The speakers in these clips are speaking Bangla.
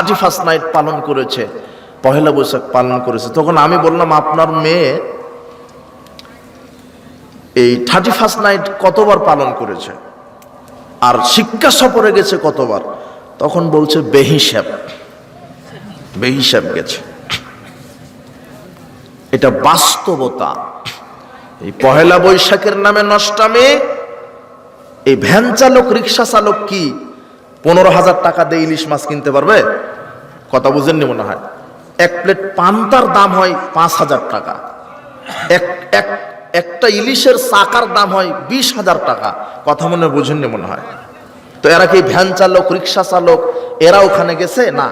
থার্টি ফার্স্ট নাইট পালন করেছে, পহেলা বৈশাখ পালন করেছে। তখন আমি বললাম, আপনার মেয়ে এই থার্টি ফার্স্ট নাইট কতবার পালন করেছে? আর শিক্ষা সফরে গেছে কতবার? তখন বলছে, বেহিসাব বেহিসাব গেছে। এটা বাস্তবতা। এই পহেলা বৈশাখের নামে নষ্টামে, এই ভ্যান চালক, রিক্সা চালক কি পনেরো হাজার টাকা দিয়ে ইলিশ মাছ কিনতে পারবে? কথা বুঝেননি মনে হয়। এক প্লেট পান্তার দাম হয় পাঁচ হাজার টাকা। এক এক, একটা ইলিশের চাকার দাম হয় বিশ হাজার টাকা। কথা মনে বুঝেননি মনে হয়। তো এরা কি ভ্যান চালক, রিক্সা চালক, এরা ওখানে গেছে? না।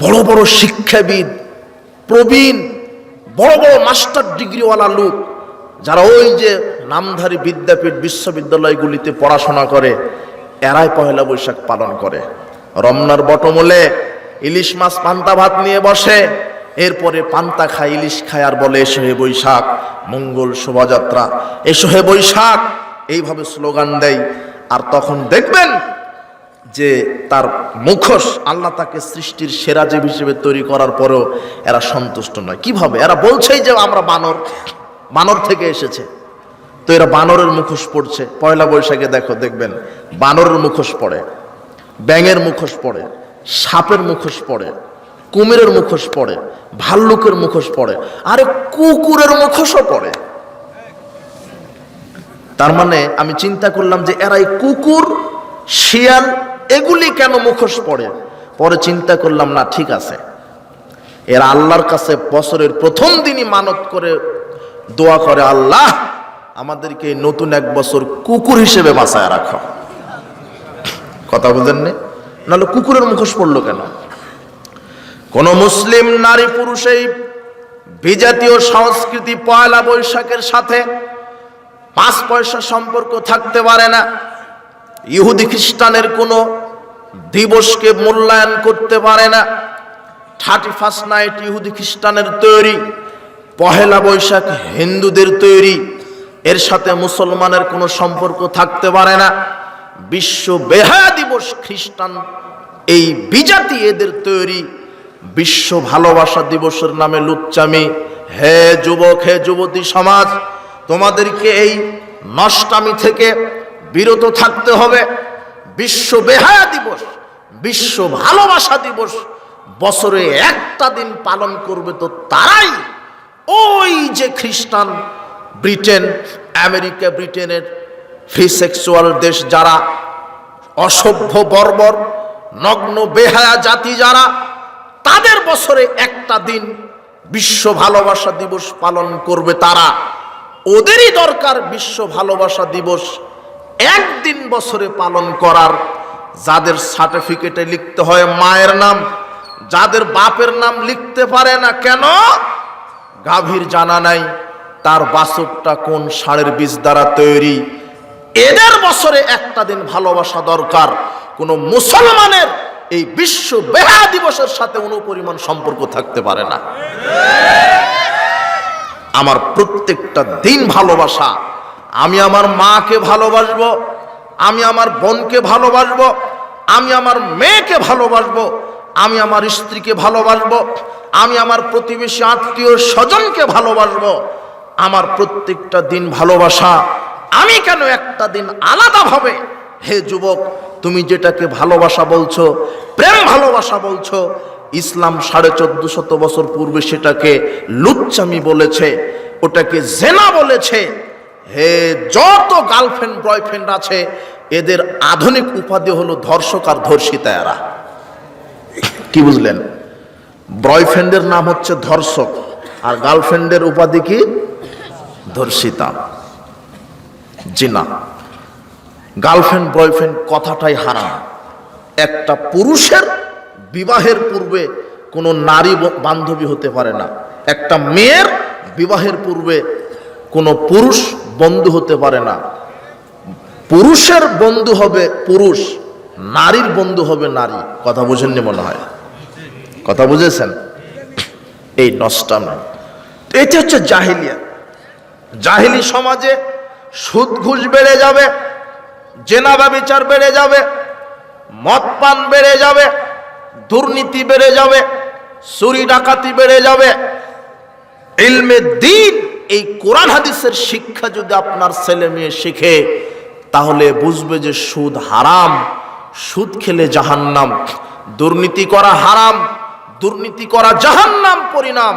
বড় বড় শিক্ষাবিদ, প্রবীণ, বড় বড় মাস্টার ডিগ্রিওয়ালা লোক, যারা ওই যে নামধারী বিদ্যাপীঠ বিশ্ববিদ্যালয়গুলিতে পড়াশোনা করে এরাই পহেলা বৈশাখ পালন করে। রমনার বটমূলে ইলিশ মাছ পান্তা ভাত নিয়ে বসে। এরপরে পান্তা খায়, ইলিশ খায় আর বলে, এসো হে বৈশাখ, মঙ্গল শোভাযাত্রা, এসো হে বৈশাখ। এইভাবে স্লোগান দেয়। আর তখন দেখবেন যে তার মুখোশ আল্লাহ তাকে সৃষ্টির সেরা জীব হিসেবে তৈরি করার পরেও এরা সন্তুষ্ট নয়। কীভাবে? এরা বলছেই যে আমরা বানর বানর থেকে এসেছে। তো এরা বানরের মুখোশ পড়ছে। পয়লা বৈশাখে দেখো, দেখবেন, বানরের মুখোশ পড়ে, ব্যাঙের মুখোশ পড়ে, সাপের মুখোশ পড়ে, কুমিরের মুখোশ পড়ে, ভাল্লুকের মুখোশ পড়ে, আরে কুকুরের মুখোশও পড়ে। তার মানে আমি চিন্তা করলাম যে এরাই কুকুর, শিয়াল, এগুলি কেন মুখোশ পড়ে? পরে চিন্তা করলাম, না, ঠিক আছে। এরা আল্লাহর কাছে বছরের প্রথম দিনই মানত করে দোয়া করে আল্লাহ আমাদেরকে নতুন এক বছর কুকুর হিসেবে বাঁচায় রাখো। কথা বুঝেননি? নাহলে কুকুরের মুখোশ পড়ল কেন? কোন মুসলিম নারী পুরুষ এই বিজাতীয় সংস্কৃতি পয়লা বৈশাখের সাথে পাঁচ পয়সা সম্পর্ক থাকতে পারে না। ইহুদি খ্রিস্টানের কোনো দিবসকে মূল্যায়ন করতে পারে না। থার্টি ফার্স্ট নাইট ইহুদি খ্রিস্টানের তৈরি। পহেলা বৈশাখ হিন্দুদের তৈরি। এর সাথে মুসলমানের কোনো সম্পর্ক থাকতে পারে না। বিশ্ব বেহায়া দিবস খ্রিস্টান, এই বিজাতি এদের তৈরি। বিশ্ব ভালোবাসা দিবসের নামে লুচ্চামি। হে যুবক, হে যুবতী সমাজ, তোমাদেরকে এই নষ্টামি থেকে বিরত থাকতে হবে। বিশ্ব বেহায়া দিবস, বিশ্ব ভালোবাসা দিবস বছরে একটা দিন পালন করবে তো তারাই। ওই যে খ্রিস্টান ব্রিটেন, আমেরিকা, ব্রিটেনের ফ্রি সেক্সুয়াল দেশ যারা, অসভ্য, বর্বর, নগ্ন, বেহায়া জাতি যারা, তাদের বছরে একটা দিন বিশ্ব ভালোবাসা দিবস পালন করবে তারা। ওদেরই দরকার বিশ্ব ভালোবাসা দিবস একদিন বছরে পালন করার। যাদের সার্টিফিকেটে লিখতে হয় মায়ের নাম, যাদের বাপের নাম লিখতে পারে না কেন? গাভীর জানা নাই। তার বাসকটা কোন ষাঁড়ের বীজ দ্বারা তৈরি? এদের বছরে একটা দিন ভালোবাসা দরকার। কোন মুসলমানের এই বিশ্ব বেহা দিবসের সাথে অনুপরিমাণ সম্পর্ক থাকতে পারে না। আমার প্রত্যেকটা দিন ভালোবাসা। আমি আমার মাকে ভালোবাসবো, আমি আমার বোনকে ভালোবাসবো, আমি আমার মেয়েকে ভালোবাসবো, আমি আমার স্ত্রীকে ভালোবাসবো, আমি আমার প্রতিবেশী আত্মীয় স্বজনকে ভালোবাসবো। আমার প্রত্যেকটা দিন ভালোবাসা। আমি কেন একটা দিন আলাদাভাবে হে যুবক, তুমি যেটাকে ভালোবাসা বলছো, প্রেম ভালোবাসা বলছো, ইসলাম সাড়ে চোদ্দ শত বছর পূর্বে সেটাকে লুচ্চামি বলেছে, ওটাকে জেনা বলেছে। হে যত গার্লফ্রেন্ড, বয়ফ্রেন্ড আছে, এদের আধুনিক উপাধি হলো ধর্ষক আর ধর্ষিতা এরা। কি বুঝলেন? বয়ফ্রেন্ডের নাম হচ্ছে ধর্ষক, আর গার্লফ্রেন্ডের উপাধি কি? ধর্ষিতা। জিনা। গার্লফ্রেন্ড, বয়ফ্রেন্ড কথাটাই হারাম। একটা পুরুষের বিবাহের পূর্বে কোনো নারী বান্ধবী হতে পারে না। একটা মেয়ের বিবাহের পূর্বে কোনো পুরুষ বন্ধু হতে পারে না। পুরুষের বন্ধু হবে পুরুষ, নারীর বন্ধু হবে নারী। কথা বুঝেননি মনে হয়? কথা বুঝেছেন? এই নষ্টামি এটি হচ্ছে জাহিলিয়া জাহিলি সমাজে সুদ ঘুষ বেড়ে যাবে জেনাবা বিচার বেড়ে যাবে, মদ পান বেড়ে যাবে, দুর্নীতি বেড়ে যাবে, চুরি ডাকাতি বেড়ে যাবে। ইলমে দিন এই কোরআন হাদিসের শিক্ষা যদি আপনার ছেলে মেয়ে শিখে, তাহলে বুঝবে যে সুদ হারাম, সুদ খেলে জাহান্নাম। দুর্নীতি করা হারাম, দুর্নীতি করা জাহান্নাম পরিণাম।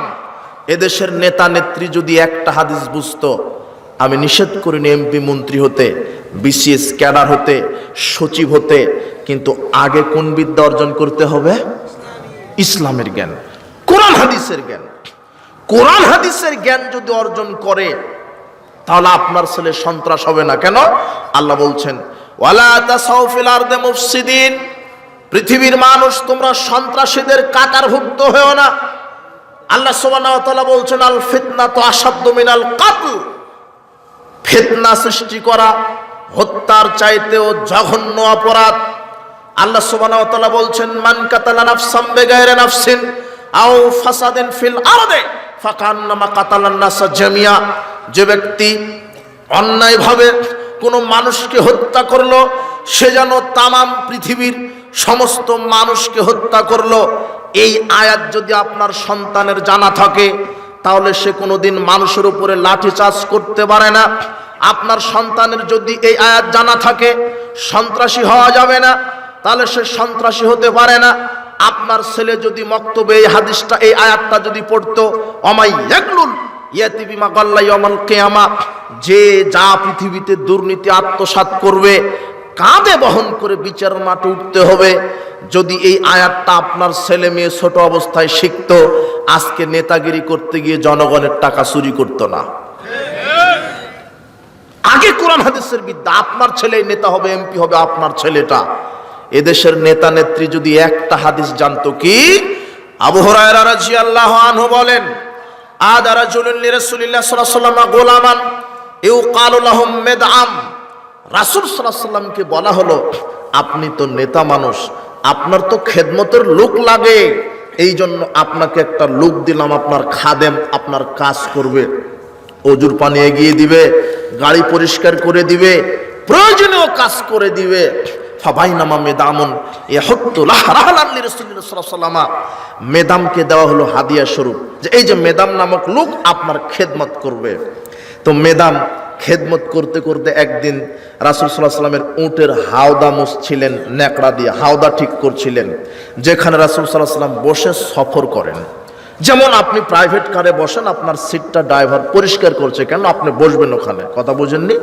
এদেশের নেতা নেত্রী যদি একটা হাদিস বুঝতো, আমি নিষেধ করিনি এমপি মন্ত্রী হতে বিসিএস ক্যাডার হতে, সচিব হতে, কিন্তু আগে কোন বিদ্যা অর্জন করতে হবে? ইসলামের জ্ঞান, কোরআন হাদিসের জ্ঞান। কোরআন হাদিসের জ্ঞান যদি অর্জন করে, তাহলে আপনার ছেলে সন্ত্রাস হবে না। কেন? আল্লাহ বলছেন পৃথিবীর মানুষ, তোমরা সন্ত্রাসীদের কাতারভুক্ত হয়েও না। আল্লাহ ওয়া বলছেন, আল ফিতনা তো আসাদ্দু মিনাল কাতল। ফিতনা সৃষ্টি করা, হত্যার চাইতেও জঘন্য অপরাধ। আল্লাহ তাআলা বলছেন, মান কাতালা নাফসাম বিগাইরি নাফসিন আও ফাসাদিন ফিল আরদে ফাকান্নামা কাতালান নাসা জামিয়া। যে ব্যক্তি অন্যায়ভাবে কোনো মানুষকে হত্যা করল, সে যেন তামাম পৃথিবীর সমস্ত মানুষকে হত্যা করল এই আয়াত যদি আপনার সন্তানের জানা থাকে, তাহলে সে কোনোদিন মানুষের উপরে লাঠি চার্জ করতে পারে না। আপনার সন্তানের যদি এই আয়াত জানা থাকে, সন্ত্রাসী হওয়া যাবে না, তাহলে সে সন্ত্রাসী হতে পারে না। আপনার ছেলে যদি মক্তবে এই হাদিসটা, এই আয়াতটা যদি পড়তো, অমাই একলুল ইয়াতিবিমা গাল্লাই অমাল কেয়ামা, যে যা পৃথিবীতে দুর্নীতি আত্মসাৎ করবে কাঁধে বহন করে বিচার মাঠে উঠতে হবে। যদি এই আয়াতটা আপনার ছেলে মেয়ে ছোট অবস্থায় শিখতো, আজকে নেতাগিরি করতে গিয়ে জনগণের টাকা চুরি করতো না। আগে কোরআন হাদিসের বিদ্যা, আপনার ছেলে নেতা হবে, এমপি হবে, আপনার ছেলেটা। এদেশের নেতা নেত্রী যদি একটা হাদিস জানতো কি? আবু হুরায়রা রাদিয়াল্লাহু আনহু বলেন, আদা রাজুলুন লিরাসূলিল্লাহ সাল্লাল্লাহু আলাইহি ওয়াসাল্লাম গোলামান ইউকালু লাহুম রাসূল ওয়াসাল্লামকে বলা হলো, আপনি তো নেতা মানুষ, আপনার তো খেদমতের লোক লাগে। এই জন্য আপনাকে একটা লোক দিলাম, আপনার খাদেম, আপনার কাজ করবে। অজুর পানি এগিয়ে দিবে, গাড়ি পরিষ্কার করে দিবে, প্রয়োজনীয় কাজ করে দিবে। ফাবাইনামা মেদামকে দেওয়া হলো হাদিয়া স্বরূপ যে, এই যে মেদাম নামক লোক আপনার খেদমত করবে। তো মেদাম খেদমত করতে করতে একদিন রাসুল সাল্লাহ সাল্লামের উটের হাওদা মুছছিলেন, ন্যাকড়া দিয়ে হাওদা ঠিক করছিলেন, যেখানে রাসুল সাল্লাহ সাল্লাম বসে সফর করেন। যেমন আপনি প্রাইভেট কারে বসেন, আপনার সিটটা ড্রাইভার পরিষ্কার করছে, কেন আপনি বসবেন ওখানে? কথা বুঝেননি?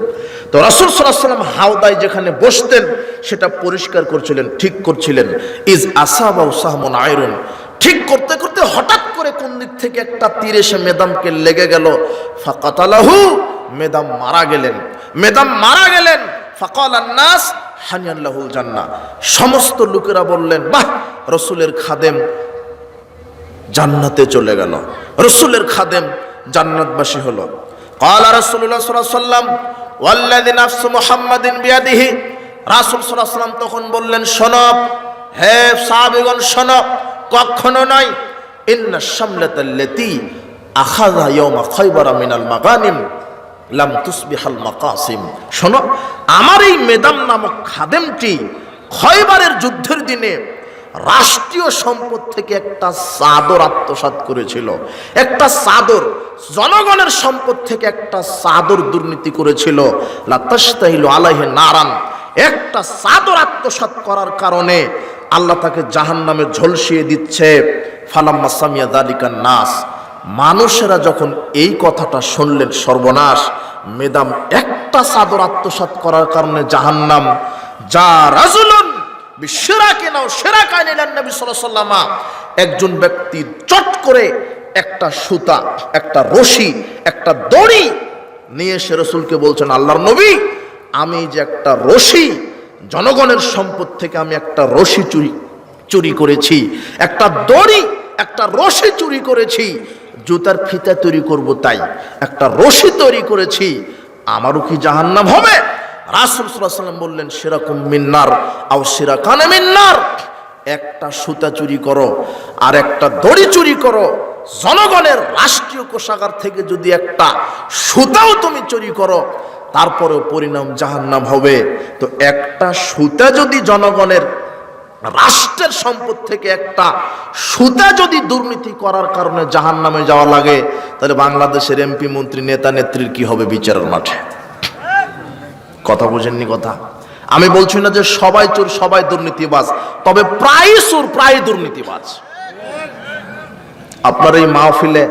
তো রাসুল সাল্লাম হাওদায় যেখানে বসতেন, সেটা পরিষ্কার করছিলেন, ঠিক করছিলেন। ইজ আসাবা উসাহমন আয়রন ঠিক করতে করতে হঠাৎ করে কোন দিক থেকে একটা তীর এসে মেদামকে লেগে গেল ফাকাতালাহু মেদাম মারা গেলেন মেদাম মারা গেলেন ফাকাল আন্নাস হানিয়াল্লাহুল জান্নাহ সমস্ত লোকেরা বললেন বাহ রসুলের খাদেম জান্নাতে চলে গেল রসুলের খাদেম জান্নাতবাসী হলো قال رسول الله صلى الله عليه وسلم والذي نفس محمد بيده রাসূল সাল্লাল্লাহু আলাইহি ওয়াসাল্লাম তখন বললেন শোনব হে সাহাবীগণ শোনব কখনো নয়। ইন্না শামলাতাল্লাতি আখাযা ইয়াওমা খায়বার মিনাল মাগানিম লাম তুসবিহাল মাকাসিম। শোনো, আমার এই মেদাম নামক খাদেমটি খয়বারের যুদ্ধের দিনে রাষ্ট্রীয় সম্পদ থেকে একটা চাদর আত্মসাৎ করেছিল। একটা চাদর জনগণের সম্পদ থেকে একটা চাদর দুর্নীতি করেছিল। লাতাস্তাহিল আলাইহে নারান। একটা চাদর আত্মসাৎ করার কারণে আল্লাহ তাকে জাহান নামে ঝলসিয়ে দিচ্ছে। ফালাম্মা সামিয়া দালিকান নাস। মানুষেরা যখন এই কথাটা শুনলেন সর্বনাশ। মেদাম একটা চাদর আত্মসাৎ করার কারণে জাহান্নাম। যা রাজুলুন সেরা কেনাও সেরা কায়নিলেন নবী সাল্লামা একজন ব্যক্তি চট করে একটা সুতা, একটা রশি, একটা দড়ি নিয়ে সে রসুলকে বলছেন, আল্লাহর নবী, আমি যে একটা রশি জনগণের সম্পদ থেকে আমি একটা রশি চুরি চুরি করেছি। একটা দড়ি, একটা রশি চুরি করেছি। জুতার ফিতা তৈরি করব তাই। একটা রশি তৈরি করেছি। আমারও কি জাহান্নাম হবে? রাসুল বললেন, সেরকম মিন্নার আও সেরা কানে মিন্নার। একটা সুতা চুরি করো, আর একটা দড়ি চুরি করো। জনগণের রাষ্ট্রীয় কোষাগার থেকে যদি একটা সুতাও তুমি চুরি করো তারপরেও পরিণাম জাহান্নাম হবে। তো একটা সুতা যদি জনগণের রাষ্ট্রের সম্পদ থেকে একটা সুতা যদি দুর্নীতি করার কারণে জাহান নামে যাওয়া লাগে, তাহলে বাংলাদেশের এমপি, মন্ত্রী, নেতা, নেত্রীর কি হবে বিচারের মাঠে? কথা বোঝেননি কথা? আমি বলছি না যে সবাই চোর, সবাই দুর্নীতিবাজ, তবে প্রায় চোর, প্রায় দুর্নীতিবাজ। আপনার এই মাহফিলে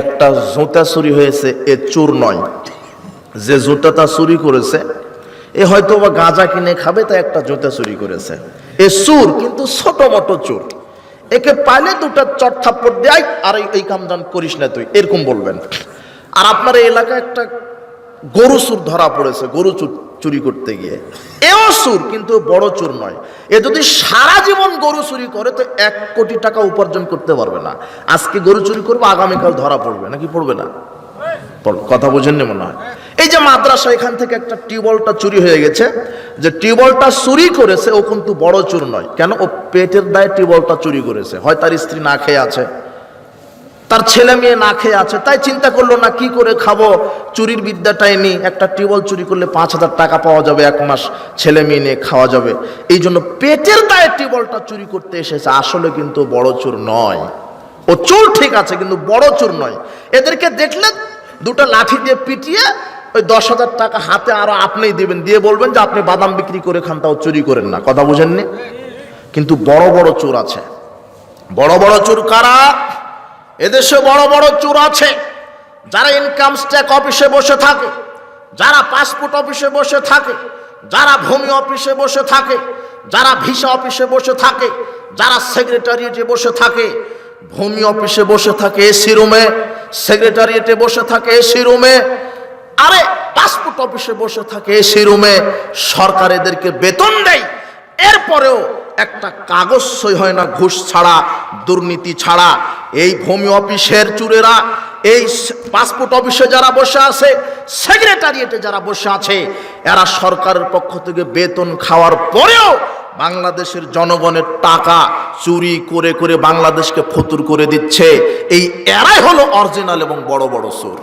একটা জুতা চুরি হয়েছে, এ চোর নয়। যে জুতাটা চুরি করেছে, এ হয়তো বা গাঁজা কিনে খাবে তা একটা জুতা চুরি করেছে। এ চোর, কিন্তু ছোট মোটো চোর। একে পাইলে দুটা চট থাপ্পড় দেয়, আর এই- এই কাম জান করিস না তুই, এরকম বলবেন। আর আপনার এই এলাকায় একটা গরু চুর ধরা পড়েছে, গরু চুর চুরি করতে গিয়ে। এও চুর, কিন্তু বড় চুর নয়। এ যদি সারা জীবন গরু চুরি করে, তো এক কোটি টাকা উপার্জন করতে পারবে না। আজকে গরু চুরি করবে, আগামীকাল ধরা পড়বে। নাকি পড়বে না? কথা বোঝেননি মনে হয়? এই যে মাদ্রাসা, এখান থেকে একটা টিউবওয়েলটা চুরি হয়ে গেছে। যে টিউবওয়েলটা চুরি করেছে, ও কিন্তু বড় চুর নয়। কেন? ও পেটের দায়ে টিউবওয়েলটা চুরি করেছে। হয় তার স্ত্রী না খেয়ে আছে, তার ছেলে মেয়ে না খেয়ে আছে, তাই চিন্তা করল, না, কি করে খাব? চুরির বিদ্যাটাই নি একটা টিউবওয়েল চুরি করলে পাঁচ হাজার টাকা পাওয়া যাবে এক মাস, ছেলে মেয়ে নিয়ে খাওয়া যাবে। এই জন্য পেটের দায়ে টিউবওয়েলটা চুরি করতে এসেছে। আসলে কিন্তু বড় চোর নয়। ও চোর ঠিক আছে, কিন্তু বড় চোর নয়। এদেরকে দেখলে দুটো লাঠি দিয়ে পিটিয়ে ওই দশ হাজার টাকা হাতে আরও আপনিই দিবেন, দিয়ে বলবেন যে আপনি বাদাম বিক্রি করে খান, তাও চুরি করেন না। কথা বুঝেননি? কিন্তু বড় বড় চোর আছে। বড় বড় চোর কারা? এদেশে বড় বড় চোর আছে। যারা ইনকাম ট্যাক্স অফিসে বসে থাকে, যারা পাসপোর্ট অফিসে বসে থাকে, যারা ভূমি অফিসে বসে থাকে, যারা ভিসা অফিসে বসে থাকে, যারা সেক্রেটারিয়েটে বসে থাকে, ভূমি অফিসে বসে থাকে এসি রুমে সেক্রেটারিয়েটে বসে থাকে এসি রুমে আরে পাসপোর্ট অফিসে বসে থাকে, এসি রুমে সরকার এদেরকে বেতন দেয়। এরপরেও একটা কাগজ সই হয় না, ঘুষ ছাড়া, দুর্নীতি ছাড়া। এই ভূমি অফিসের চুরেরা, এই পাসপোর্ট অফিসে যারা বসে আছে, সেক্রেটারিয়েটে যারা বসে আছে, এরা সরকারের পক্ষ থেকে বেতন খাওয়ার পরেও বাংলাদেশের জনগণের টাকা চুরি করে করে বাংলাদেশকে ফতুর করে দিচ্ছে। এই এরাই হলো অরিজিনাল এবং বড় বড় চোর।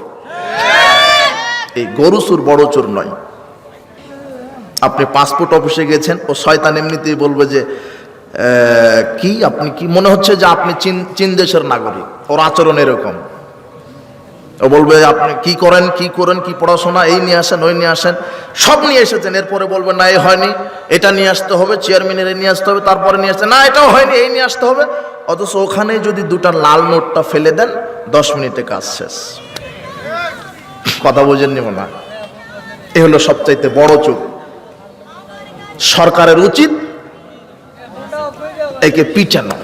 এই গরু চোর, বড় চোর নয়। আপনি পাসপোর্ট অফিসে গেছেন ও শয়তান এমনিতেই বলবে যে কি আপনি কি, মনে হচ্ছে যে আপনি চীন চীন দেশের নাগরিক। ওর আচরণ এরকম। ও বলবে, আপনি কি করেন কি করেন, কি পড়াশোনা, এই নিয়ে আসেন, ওই নিয়ে আসেন। সব নিয়ে এসেছেন। এরপরে বলবেন না, এ হয়নি। এটা নিয়ে আসতে হবে চেয়ারম্যানের এই নিয়ে আসতে হবে, তারপরে নিয়ে আসতে না, এটাও হয়নি, এই নিয়ে আসতে হবে। অথচ ওখানে যদি দুটা লাল নোটটা ফেলে দেন, দশ মিনিটে কাজ শেষ। কথা বোঝেননি মনে হয়। এ হলো সবচাইতে বড় চুপ সরকারের উচিত একে পিটানো,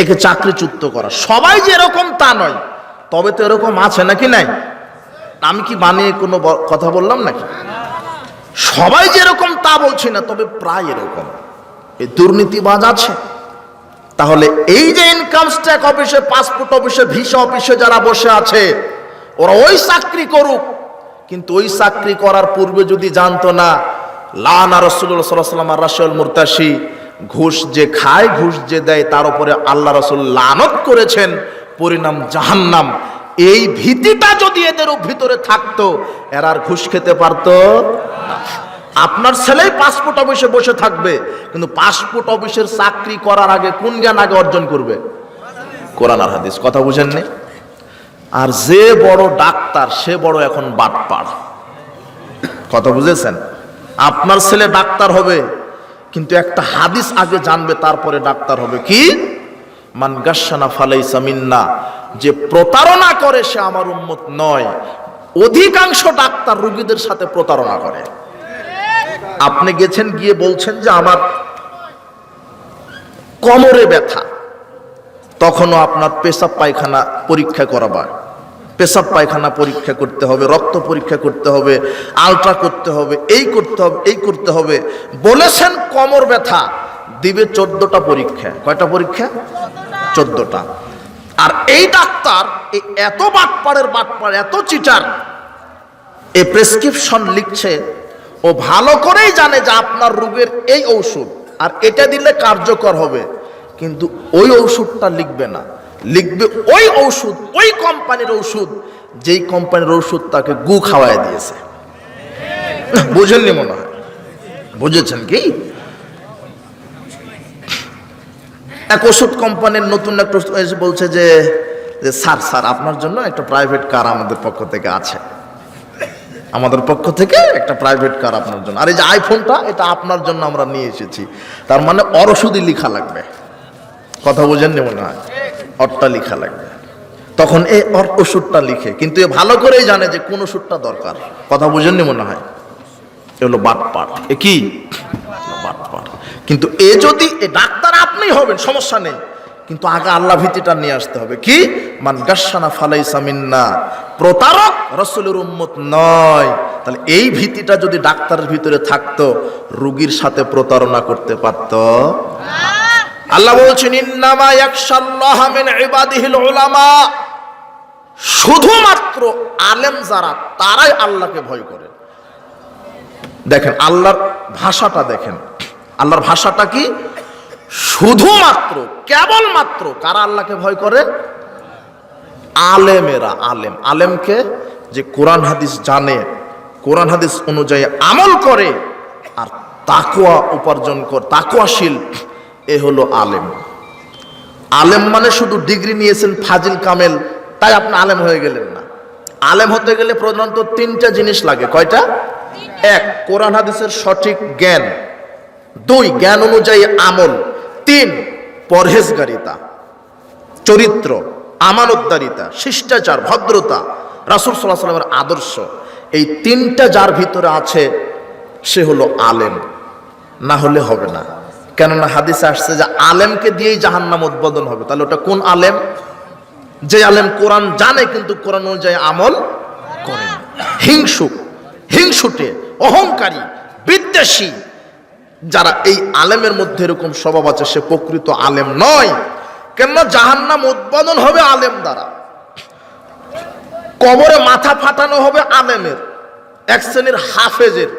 একে চাকরিচ্যুত করা। সবাই যে এরকম তা নয়। তবে তো এরকম আছে নাকি নাই? আমি কি বানিয়ে কোনো কথা বললাম নাকি? সবাই যেরকম তা বলছি না, তবে প্রায় এরকম। এই দুর্নীতিবাজ আছে। তাহলে এই যে ইনকাম ট্যাক্স অফিসে পাসপোর্ট অফিসে ভিসা অফিসে যারা বসে আছে ওরা ওই চাকরি করুক। কিন্তু ওই চাকরি করার পূর্বে যদি জানতো না, লানা রসুল্লাহ সাল্লাম আর রাসুল মুরতাসি ঘুষ যে খায়, ঘুষ যে দেয়, তার উপরে আল্লাহ রসুল লানত করেছেন, পরিণাম জাহান্নাম। এই ভীতিটা যদি এদের ভিতরে থাকতো, এরা আর ঘুষ খেতে পারতো আপনার ছেলেই পাসপোর্ট অফিসে বসে থাকবে, কিন্তু পাসপোর্ট অফিসের চাকরি করার আগে কোন জ্ঞান আগে অর্জন করবে? কোরআন আর হাদিস। কথা বুঝেননি? আর যে বড় ডাক্তার, সে বড় এখন বাটপাড় কথা বুঝেছেন? আপনার ছেলে ডাক্তার হবে, কিন্তু একটা হাদিস আগে জানবে, তারপরে ডাক্তার হবে কি? মান গাসানা ফালাইসা যে প্রতারণা করে সে আমার উন্মত নয়। অধিকাংশ ডাক্তার রুগীদের সাথে প্রতারণা করে। আপনি গেছেন, গিয়ে বলছেন যে আমার কোমরে ব্যথা। তখনও আপনার পেশাব পায়খানা পরীক্ষা করাবার। পেশাব পায়খানা পরীক্ষা করতে হবে, রক্ত পরীক্ষা করতে হবে, আলট্রা করতে হবে, এই করতে হবে, এই করতে হবে। বলেছেন কোমর ব্যথা, দিবে চোদ্দটা পরীক্ষা। কয়টা পরীক্ষা? চোদ্দটা। আর এই ডাক্তার, এই এত বাটপাড়ের বাটপাড়, এত চিটার, এ প্রেসক্রিপশন লিখছে, ও ভালো করেই জানে যে আপনার রোগের এই ঔষধ, আর এটা দিলে কার্যকর হবে, কিন্তু ওই ওষুধটা লিখবে না। লিখবে ওই ঔষধ, ওই কোম্পানির ঔষধ, যেই কোম্পানির ঔষধ তাকে গু খাওয়ায় দিয়েছে। বুঝেননি মনে হয়? বুঝেছেন কি? এক ওষুধ কোম্পানির নতুন একটা এসে বলছে যে যে স্যার স্যার, আপনার জন্য একটা প্রাইভেট কার আমাদের পক্ষ থেকে আছে। আমাদের পক্ষ থেকে একটা প্রাইভেট কার আপনার জন্য। আর এই যে আইফোনটা এটা আপনার জন্য আমরা নিয়ে এসেছি। তার মানে অর ওষুধই লেখা লাগবে। কথা বোঝেননি মনে হয়? অরটা লেখা লাগবে। তখন এই ওষুধটা লিখে, কিন্তু এ ভালো করেই জানে যে কোন ওষুধটা দরকার। কথা বুঝেননি মনে হয়? এ হলো বাটপাট এ কি? বাটপাট কিন্তু এ যদি, এ ডাক্তার আপনি হবেন, সমস্যা নেই। কিন্তু আগে আল্লাহ ভীতিটা নিয়ে আসতে হবে। কি? মান গাসানা ফালাইসা মিন্না। প্রতারক রসুলের উম্মত নয়। তাহলে এই ভীতিটা যদি ডাক্তারের ভিতরে থাকতো, রুগীর সাথে প্রতারণা করতে পারতো। আল্লাহ বলছেন, ইন্নামা ইয়াকশাল্লাহ মিন ইবাদিহিল উলামা। শুধুমাত্র আলেম যারা, তারাই আল্লাহকে ভয় করে। দেখেন, আল্লাহর ভাষাটা দেখেন। আল্লাহর ভাষাটা কি? শুধুমাত্র, কেবলমাত্র কারা আল্লাহকে ভয় করে? আলেমেরা, আলেম। আলেমকে যে কোরআন হাদিস জানে, কোরআন হাদিস অনুযায়ী আমল করে, আর তাকুয়া উপার্জন কর তাকুয়াশীল এ হলো আলেম। আলেম মানে শুধু ডিগ্রি নিয়েছেন ফাজিল কামেল, তাই আপনি আলেম হয়ে গেলেন না। আলেম হতে গেলে প্রধানত তিনটা জিনিস লাগে, কয়টা? এক, কোরআন হাদিসের সঠিক জ্ঞান। দুই, জ্ঞান অনুযায়ী আমল। তিন, পরহেজগারিতা। চরিত্র, আমানতদারিতা, শিষ্টাচার, ভদ্রতা, রাসুল সাল্লাহ সাল্লামের আদর্শ। এই তিনটা যার ভিতরে আছে, সে হলো আলেম। না হলে হবে না। কেননা হাদিসে আসছে যে আলেমকে দিয়েই জাহান্নাম উদ্বোধন হবে। তাহলে ওটা কোন আলেম? যে আলেম কোরআন জানে কিন্তু কোরআন অনুযায়ী আমল করে না। হিংসুক, হিংসুটে, অহংকারী, বিদ্বেষী, যারা এই আলেমের মধ্যে এরকম স্বভাব আছে, সে প্রকৃত আলেম নয়। কেননা জাহান্নাম উদ্বোধন হবে আলেম দ্বারা। কবরে মাথা ফাটানো হবে আলেমের, এক শ্রেণির হাফেজের,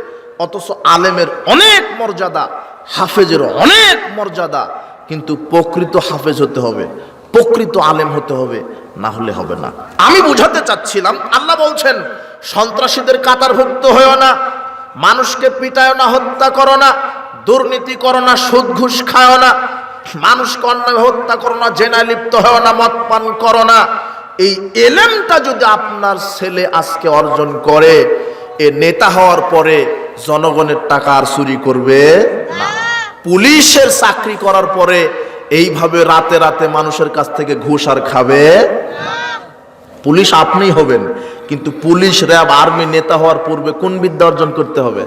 অথচ আলেমের অনেক মর্যাদা হাফেজের অনেক মর্যাদা, কিন্তু প্রকৃত হাফেজ হতে হবে, প্রকৃত আলেম হতে হবে, না হলে হবে না। আমি বুঝাতে চাচ্ছিলাম, আল্লাহ বলছেন, সন্ত্রাসীদের কাতারভুক্ত হয়েও না, মানুষকে পিটায় না, হত্যা করো না, দুর্নীতি করো না, সুদ ঘুষ খায় না, মানুষকে অন্যায় হত্যা করো না জেনায় লিপ্ত হয় না, মদ পান করো না। এই এলেমটা যদি আপনার ছেলে আজকে অর্জন করে, এ নেতা হওয়ার পরে জনগণের টাকা আর চুরি করবে না। পুলিশের চাকরি করার পরে এইভাবে রাতে রাতে মানুষের কাছ থেকে ঘুষ আর খাবে পুলিশ আপনি হবেন, কিন্তু পুলিশ, র্যাব, আর্মি, নেতা হওয়ার পূর্বে কোন বিদ্যা অর্জন করতে হবে?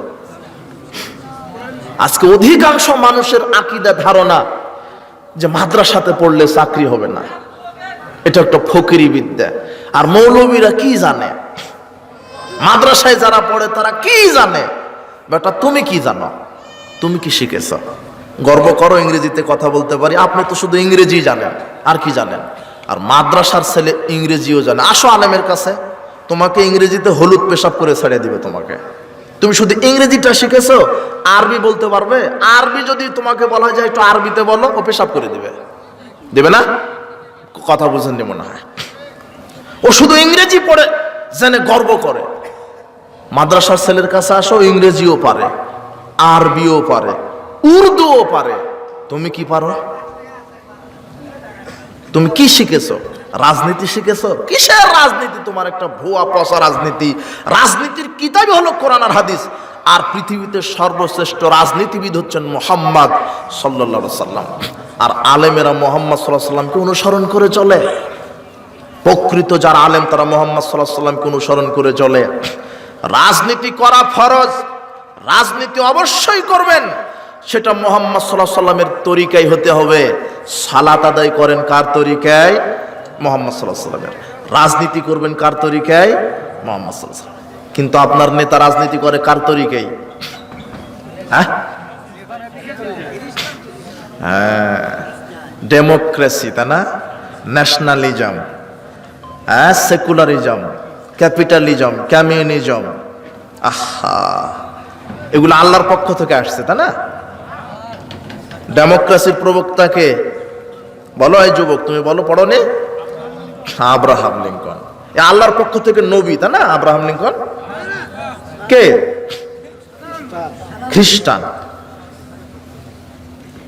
আজকে অধিকাংশ মানুষের আকিদা, ধারণা যে মাদ্রাসাতে পড়লে চাকরি হবে না। এটা একটা ফকিরি বিদ্যা। আর মৌলবীরা কি জানে? মাদ্রাসায় যারা পড়ে তারা কি জানে? বেটা, তুমি কি জানো? তুমি কি শিখেছ? গর্ব করো, ইংরেজিতে কথা বলতে পারি। আপনি তো শুধু ইংরেজি জানেন, আর কি জানেন? আর মাদ্রাসার ছেলে ইংরেজিও জানে। আসো আলেমের কাছে, তোমাকে ইংরেজিতে হলুদ পেশাব করে ছেড়ে দিবে তোমাকে। তুমি শুধু ইংরেজিটা শিখেছো, আরবি বলতে পারবে? আরবি যদি তোমাকে বলা যায় একটু আরবিতে বলো, ও পেশাব করে দিবে। দেবে না? কথা বুঝেননি মনে হয়। ও শুধু ইংরেজি পড়ে, জেনে গর্ব করে। মাদ্রাসার ছেলের কাছে আসো, ইংরেজিও পারে, আরবিও পারে, উর্দুও পারে। তুমি কি পারো? তুমি কি শিখেছো? রাজনীতি শিখেছো? কিসের রাজনীতি? তোমার একটা ভুয়া পচা রাজনীতি। রাজনীতির কিতাবই হলো কোরআন আর হাদিস। আর পৃথিবীতে সর্বশ্রেষ্ঠ রাজনীতিবিদ হচ্ছেন মোহাম্মদ সাল্লা সাল্লাম। আর আলেমেরা মোহাম্মদ সাল্লাহ সাল্লামকে অনুসরণ করে চলে। প্রকৃত যারা আলেম, তারা মোহাম্মদ সাল্লাহ সাল্লামকে অনুসরণ করে চলে। রাজনীতি করা ফরজ, রাজনীতি অবশ্যই করবেন। সেটা মোহাম্মদ সাল্লাহ সাল্লামের তরিকাই হতে হবে। সালাত আদায় করেন কার তরিকায়? মোহাম্মদ সাল্লাহ সাল্লামের। রাজনীতি করবেন কার তরিকায়? মোহাম্মদ সাল্লাহ সাল্লাম। কিন্তু আপনার নেতা রাজনীতি করে কার তরিকাই হ্যাঁ? হ্যাঁ ডেমোক্রেসি তাই না? ন্যাশনালিজম হ্যাঁ সেকুলারিজম ক্যাপিটালিজম, কমিউনিজম। আহা। এগুলো আল্লাহর পক্ষ থেকে আসছে, তাই না? ডেমোক্রেসির প্রবক্তাকে বলো, এই যুবক, তুমি বলো পড়ো নে আব্রাহাম লিঙ্কন। এ আল্লাহর পক্ষ থেকে নবী, তাই না, আব্রাহাম লিঙ্কন? কে? খ্রিস্টান।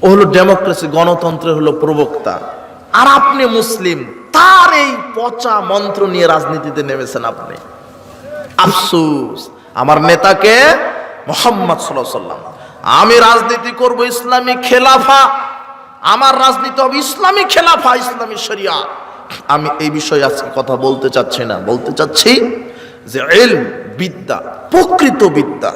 ও হলো ডেমোক্রেসি, গণতন্ত্রের হলো প্রবক্তা। আর আপনি মুসলিম তার এই পচা মন্ত্র নিয়ে রাজনীতিতে নেমেছেন আপনি। আফসুস। আমার নেতাকে মোহাম্মদ সাল্লাম আমি রাজনীতি করব ইসলামী খেলাফা। আমার রাজনীতি হবে ইসলামী খেলাফা, ইসলামী শরিয়া। আমি এই বিষয়ে আজকে কথা বলতে চাচ্ছি না। বলতে চাচ্ছি যে এলম বিদ্যা, প্রকৃত বিদ্যা।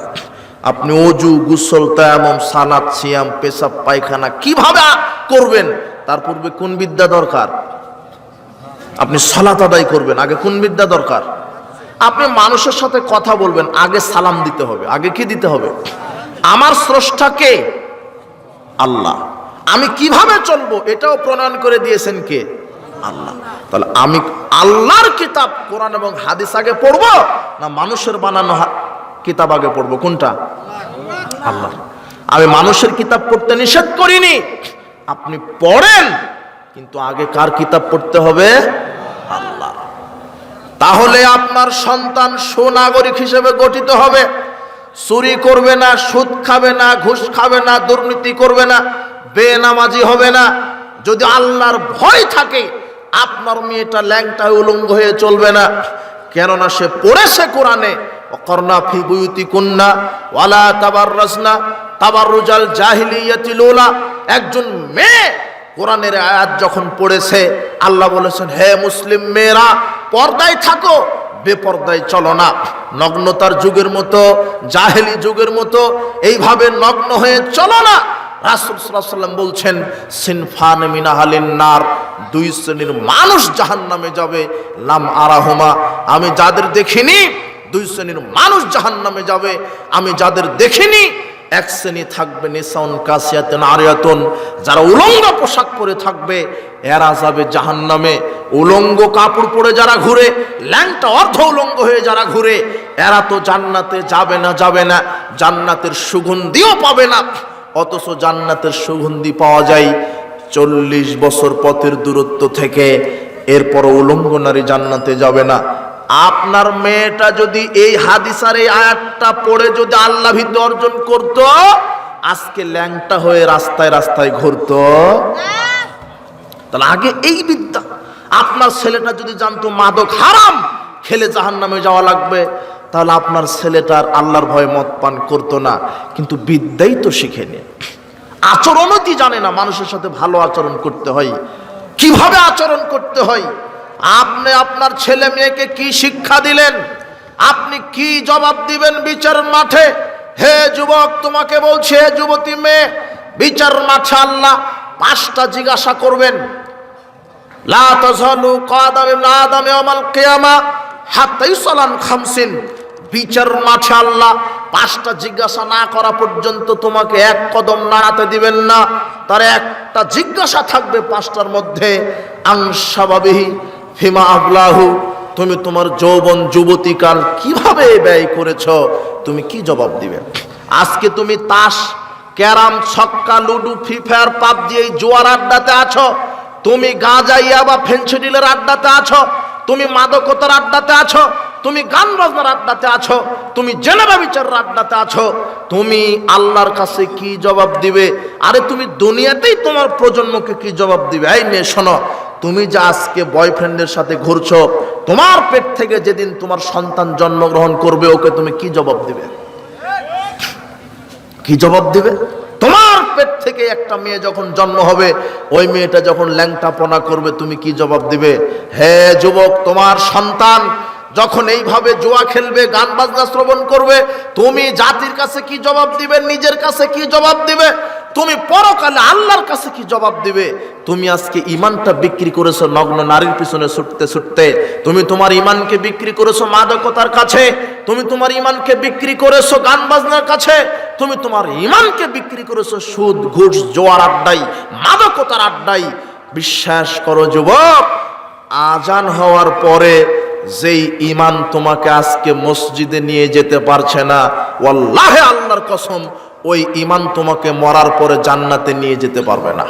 আপনি অজু, গুসল তায়ামম সালাত সিয়াম, পেশাব, পায়খানা কীভাবে করবেন, তার পূর্বে কোন বিদ্যা দরকার? আপনি সালাত আদায় করবেন, আগে কোন বিদ্যা দরকার? আপনি মানুষের সাথে কথা বলবেন, আগে সালাম দিতে হবে, আগে কি দিতে হবে? আমার স্রষ্টাকে আল্লাহ। আমি কীভাবে চলবো? এটাও প্রণয়ন করে দিয়েছেন কে? আল্লাহ। তাহলে আমি আল্লাহর কিতাব, কোরআন এবং হাদিস আগে পড়ব, না মানুষের বানানো কিতাব আগে পড়ব? কোনটা? আল্লাহ। আমি মানুষের কিতাব পড়তে নিষেধ করিনি। আপনি পড়েন কিন্তু আগে কার কিতাব পড়তে হবে? আল্লাহ। তাহলে আপনার সন্তান সুনাগরিক হিসেবে গঠিত হবে। চুরি করবে না, সুদ খাবে না, ঘুষ খাবে না, দুর্নীতি করবে না, বেনামাজি হবে না। যদি আল্লাহর ভয় থাকে, আপনার মেয়েটা ল্যাংটা উলঙ্গ হয়ে চলবে না। কেননা সে পড়েছে কোরআনে অকর্ণা ফি বুয়ুতি কুন্না ওয়ালা তাবার রসনা তাবার রুজাল লোলা। একজন মেয়ে কোরআনের আয়াত যখন পড়েছে, আল্লাহ বলেছেন, হে মুসলিম মেয়েরা, পর্দায় থাকো, বেপর্দায় চলো না। নগ্নতার যুগের মতো, জাহেলি যুগের মতো, এইভাবে নগ্ন হয়ে চলো না। রাসুল সাল্লাম বলছেন, সিনফান মিনাহালিন নার, দুই শ্রেণির মানুষ জাহান নামে যাবে, লাম আরাহমা, আমি যাদের দেখিনি, দুই শ্রেণির মানুষ জাহান নামে যাবে, আমি যাদের দেখিনি এক শ্রেণি থাকবে নিসাউন কাসিয়াতেন আরিয়াতন যারা উলঙ্গ পোশাক পরে থাকবে, এরা যাবে জাহান নামে উলঙ্গ কাপড় পরে যারা ঘুরে, ল্যাংটা অর্ধ উলঙ্গ হয়ে যারা ঘুরে, এরা তো জান্নাতে যাবে না যাবে না। জান্নাতের সুগন্ধিও পাবে না। অথচ জান্নাতের সুগন্ধি পাওয়া যায় চল্লিশ বছর পথের দূরত্ব থেকে। এরপর উলঙ্গ নারী জান্নাতে যাবে না। আপনার মেয়েটা যদি এই হাদিসার এই আয়াতটা পড়ে যদি আল্লাহ ভীতি অর্জন করত, আজকে ল্যাংটা হয়ে রাস্তায় রাস্তায় ঘুরত। তাহলে আগে এই বিদ্যা। আপনার ছেলেটা যদি জানতো মাদক হারাম, খেলে জাহান নামে যাওয়া লাগবে, তাহলে আপনার ছেলেটার আল্লাহর ভয় মদ পান করতো না। কিন্তু বিদ্যাই তো শিখেনি আচরণও কি জানে না মানুষের সাথে ভালো আচরণ করতে হয়? কীভাবে আচরণ করতে হয়? আপনি আপনার ছেলে মেয়েকে কি শিক্ষা দিলেন? আপনি কি জবাব দিবেন বিচার মাঠে? হে যুবক, তোমাকে বলছে, হে যুবতী মেয়ে, বিচার মাঠে আল্লাহ পাঁচটা জিজ্ঞাসা করবেন। বিচার মাঠে আল্লাহ পাঁচটা জিজ্ঞাসা না করা পর্যন্ত তোমাকে এক কদম নাড়াতে দিবেন না। তার একটা জিজ্ঞাসা থাকবে পাঁচটার মধ্যে। আংশাবাবিহি ফিমা আবলাহু, তুমি তোমার যৌবন যুবতীকাল কীভাবে ব্যয় করেছ? তুমি কি জবাব দিবে? আজকে তুমি তাস, ক্যারাম, ছক্কা, লুডু, ফ্রি ফায়ার, পাবজি, এই জোয়ার আড্ডাতে আছো? তুমি গাঁজাইয়া বা ফেন্সিডিলের আড্ডাতে আছো? তুমি মাদকতার আড্ডাতে আছো? তুমি গান বাজনার আড্ডাতে আছো? তুমি জেনেবা বিচারের আড্ডাতে আছো? তুমি আল্লাহর কাছে কি জবাব দিবে? আরে তুমি দুনিয়াতেই তোমার প্রজন্মকে কি জবাব দিবে? এই মেয়ে শোনো তুমি যে আজকে বয়ফ্রেন্ডের সাথে ঘুরছো, তোমার পেট থেকে যেদিন তোমার সন্তান জন্মগ্রহণ করবে, ওকে তুমি কি জবাব দিবে? কি জবাব দিবে? তোমার পেট থেকে একটা মেয়ে যখন জন্ম হবে, ওই মেয়েটা যখন ল্যাংটাপনা করবে, তুমি কি জবাব দিবে? হে যুবক, তোমার সন্তান যখন এইভাবে জুয়া খেলবে, গান বাজনা শ্রবণ করবে, তুমি জাতির কাছে কি জবাব দিবে? নিজের কাছে কি জবাব দিবে? তুমি পরকালে আল্লাহর কাছে কি জবাব দিবে? তুমি আজকে ইমানটা বিক্রি করেছ নগ্ন নারীর পিছনে ছুটতে ছুটতে। তুমি তোমার ইমানকে বিক্রি করেছ মাদকতার কাছে। তুমি তোমার ইমানকে বিক্রি করেছ গান বাজনার কাছে। তুমি তোমার ইমানকে বিক্রি করেছ সুদ, ঘুষ, জোয়ার আড্ডাই মাদকতার আড্ডাই বিশ্বাস করো যুবক, আজান হওয়ার পরে যেই ইমান তোমাকে আজকে মসজিদে নিয়ে যেতে পারছে না, ওয়াল্লাহে আল্লাহর কসম ওই ইমান তোমাকে মরার পরে জান্নাতে নিয়ে যেতে পারবে না।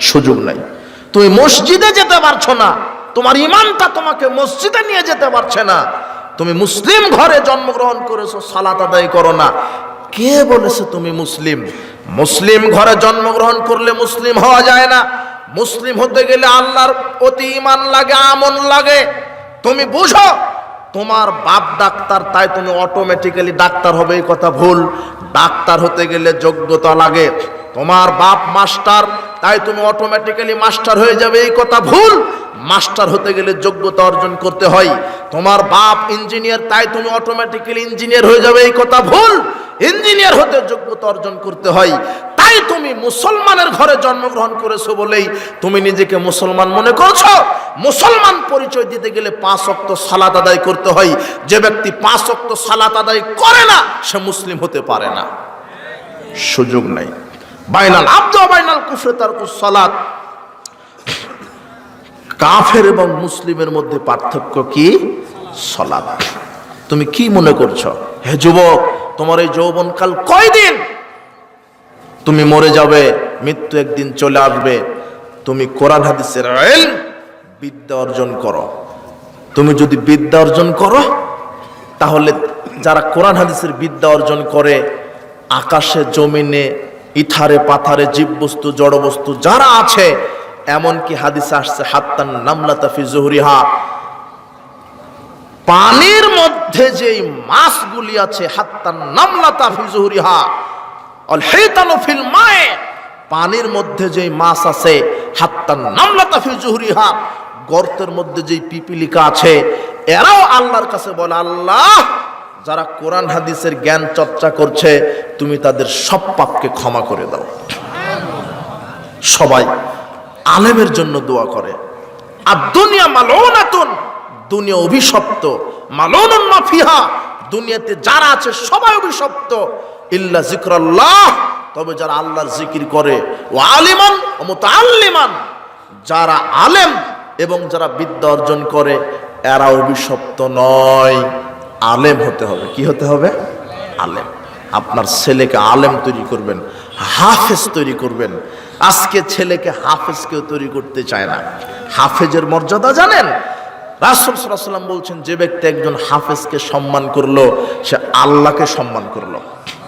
সুযোগ নাই। তুমি মসজিদে যেতে পারছ না। তোমার ইমানটা তোমাকে মসজিদে নিয়ে যেতে পারছে না। তুমি মুসলিম ঘরে জন্মগ্রহণ করেছ, সালাত আদায় করো না। কে বলেছে তুমি মুসলিম? মুসলিম ঘরে জন্মগ্রহণ করলে মুসলিম হওয়া যায় না। মুসলিম হতে গেলে আল্লাহর অতি ইমান লাগে আমন লাগে। তুমি বুঝো, তোমার বাপ ডাক্তার, তাই তুমি অটোমেটিক্যালি ডাক্তার হবে, এই কথা ভুল। ডাক্তার হতে গেলে যোগ্যতা লাগে। তোমার বাপ মাস্টার, তাই তুমি অটোমেটিক্যালি মাস্টার হয়ে যাবে, এই কথা ভুল। মাস্টার হতে গেলে যোগ্যতা অর্জন করতে হয়। তোমার বাপ ইঞ্জিনিয়ার তাই তুমি অটোমেটিক্যালি ইঞ্জিনিয়ার হয়ে যাবে, এই কথা ভুল। ইঞ্জিনিয়ার হতে যোগ্যতা অর্জন করতে হয়। তাই তুমি মুসলমানের ঘরে জন্মগ্রহণ করেছ বলেই তুমি নিজেকে মুসলমান মনে করছ? মুসলমান পরিচয় দিতে গেলে পাঁচ অক্ত সালাত আদায় করতে হয়। যে ব্যক্তি পাঁচ অক্ত সালাত আদায় করে না, সে মুসলিম হতে পারে না। সুযোগ নাই। বাইনাল আব্দ, বাইনাল কুফরে তার সালাত। কাফের এবং মুসলিমের মধ্যে পার্থক্য কি? সলাদ তুমি কি মনে করছ? হে যুবক, তোমার এই যৌবনকাল কয়দিন? তুমি মরে যাবে মৃত্যু একদিন চলে আসবে। তুমি কোরআন হাদিসের ইলম, বিদ্যা অর্জন করো। তুমি যদি বিদ্যা অর্জন করো তাহলে যারা কোরআন হাদিসের বিদ্যা অর্জন করে আকাশে জমিনে ইথারে পাথারে জীববস্তু জড়বস্তু যারা আছে এমনকি হাদিসে আসছে হাত্তান নামলাতা ফি জুহরিহা। পানির মধ্যে যেই মাছগুলি আছে হাত্তান নামলাতা ফি জুহরিহা ফিল মায়ে, পানির মধ্যে যেই মাছ আছে, হাত্তান নামলাতা ফি জুহরিহা, গর্তের মধ্যে যেই পিপিলিকা আছে, এরাও আল্লাহর কাছে বলে, আল্লাহ, যারা কোরআন হাদিসের জ্ঞান চর্চা করছে, তুমি তাদের সব পাপকে ক্ষমা করে দাও। সবাই আলেমের জন্য দোয়া করে। আর দুনিয়া মালোনাতুন, দুনিয়া অভিশপ্ত, মালোনুন মাফিহা, দুনিয়াতে যারা আছে সবাই অভিশপ্ত। ইল্লা জিক্রাল্লাহ তবে যারা আল্লাহর জিকির করে ও আলিমান ও মুতাআল্লিমান, যারা আলেম এবং যারা বিদ্যা অর্জন করে এরা অভিশপ্ত নয়। আলেম হতে হবে। কি হতে হবে? আলেম। আপনার ছেলেকে আলেম তৈরি করবেন, হাফেজ তৈরি করবেন। আজকে ছেলেকে হাফেজ কেউ তৈরি করতে চায় না। হাফেজের মর্যাদা জানেন? রাসুল সাল্লাম বলছেন, যে ব্যক্তি একজন হাফেজকে সম্মান করল, সে আল্লাহকে সম্মান করল।